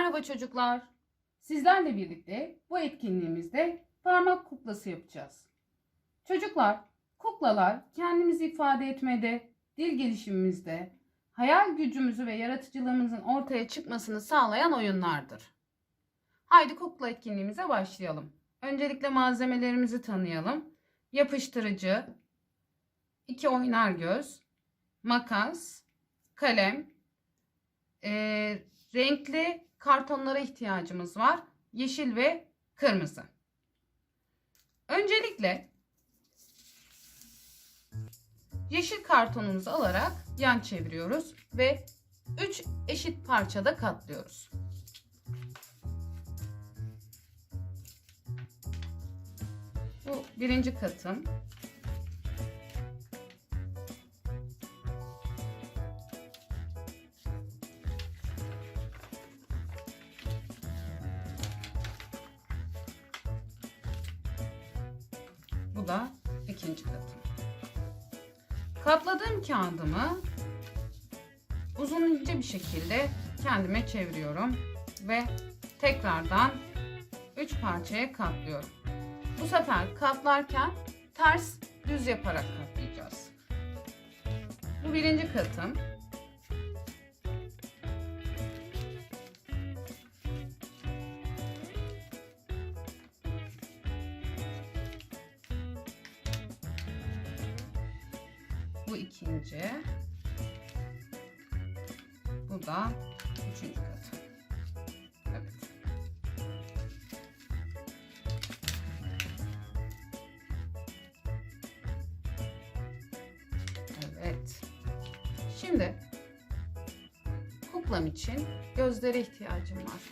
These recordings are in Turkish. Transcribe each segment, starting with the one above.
Merhaba çocuklar. Sizlerle birlikte bu etkinliğimizde parmak kuklası yapacağız. Çocuklar, kuklalar kendimizi ifade etmede, dil gelişimimizde, hayal gücümüzü ve yaratıcılığımızın ortaya çıkmasını sağlayan oyunlardır. Haydi kukla etkinliğimize başlayalım. Öncelikle malzemelerimizi tanıyalım. Yapıştırıcı, iki oynar göz, makas, kalem, eee, renkli kartonlara ihtiyacımız var. Yeşil ve kırmızı. Öncelikle yeşil kartonumuzu alarak yan çeviriyoruz ve 3 eşit parçada katlıyoruz. Bu birinci katım. Da ikinci katım. Katladığım kağıdımı uzun ince bir şekilde kendime çeviriyorum ve tekrardan 3 parçaya katlıyorum. Bu sefer katlarken ters düz yaparak katlayacağız. Bu birinci katım. Bu ikinci. Bu da üçüncü katı. Evet. Evet. Şimdi kuklam için gözlere ihtiyacım var.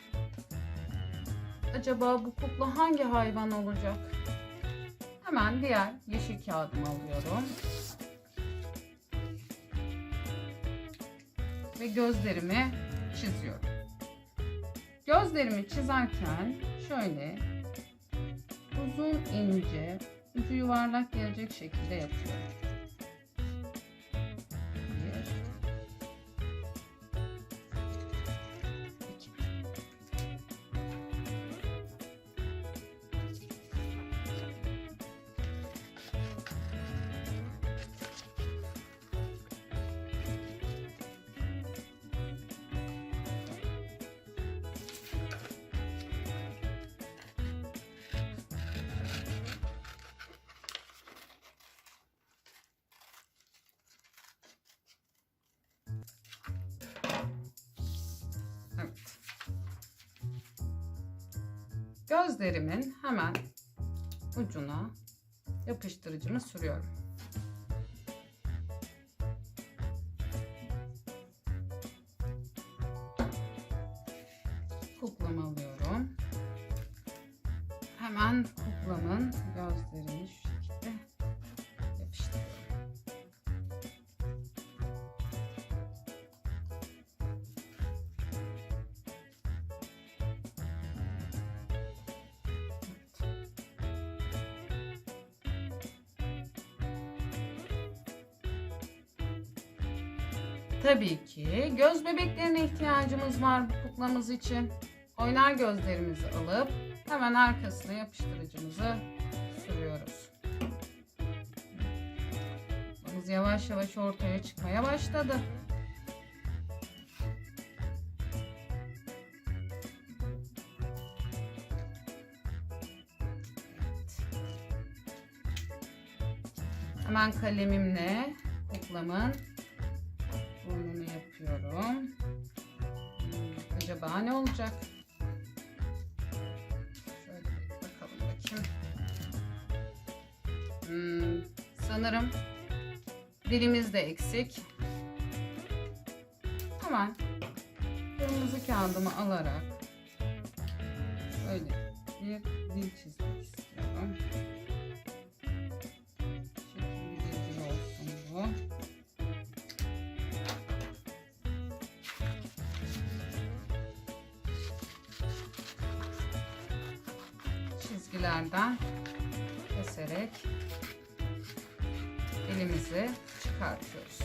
Acaba bu kukla hangi hayvan olacak? Hemen diğer yeşil kağıdımı alıyorum. Ve gözlerimi çiziyorum. Gözlerimi çizerken şöyle uzun ince ucu yuvarlak gelecek şekilde yapıyorum. Gözlerimin hemen ucuna yapıştırıcımı sürüyorum. Kuklamı alıyorum. Hemen kuklamın gözlerini Tabii ki göz bebeklerine ihtiyacımız var bu kuklamız için. Oynar gözlerimizi alıp hemen arkasına yapıştırıcımızı sürüyoruz. Kuklamız yavaş yavaş ortaya çıkmaya başladı. Hemen kalemimle kuklamın yapıyorum. Hmm, acaba ne olacak? Şöyle bakalım bakayım. Hmm, sanırım dilimiz de eksik. Hemen kırmızı kağıdımı alarak böyle bir dil çizmek istiyorum. Çizgilerden keserek elimizi çıkartıyoruz.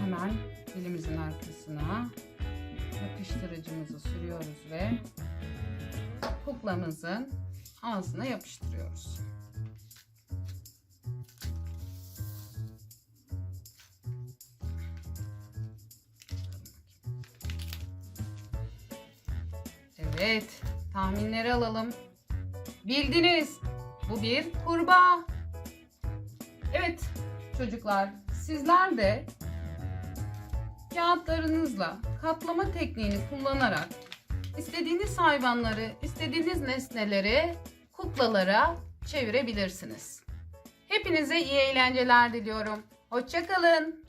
hemen elimizin arkasına yapıştırıcımızı sürüyoruz ve kuklamızın ağzına yapıştırıyoruz. Evet, tahminleri alalım. Bildiniz. Bu bir kurbağa. Evet çocuklar, sizler de kağıtlarınızla katlama tekniğini kullanarak istediğiniz hayvanları, istediğiniz nesneleri kuklalara çevirebilirsiniz. Hepinize iyi eğlenceler diliyorum. Hoşçakalın.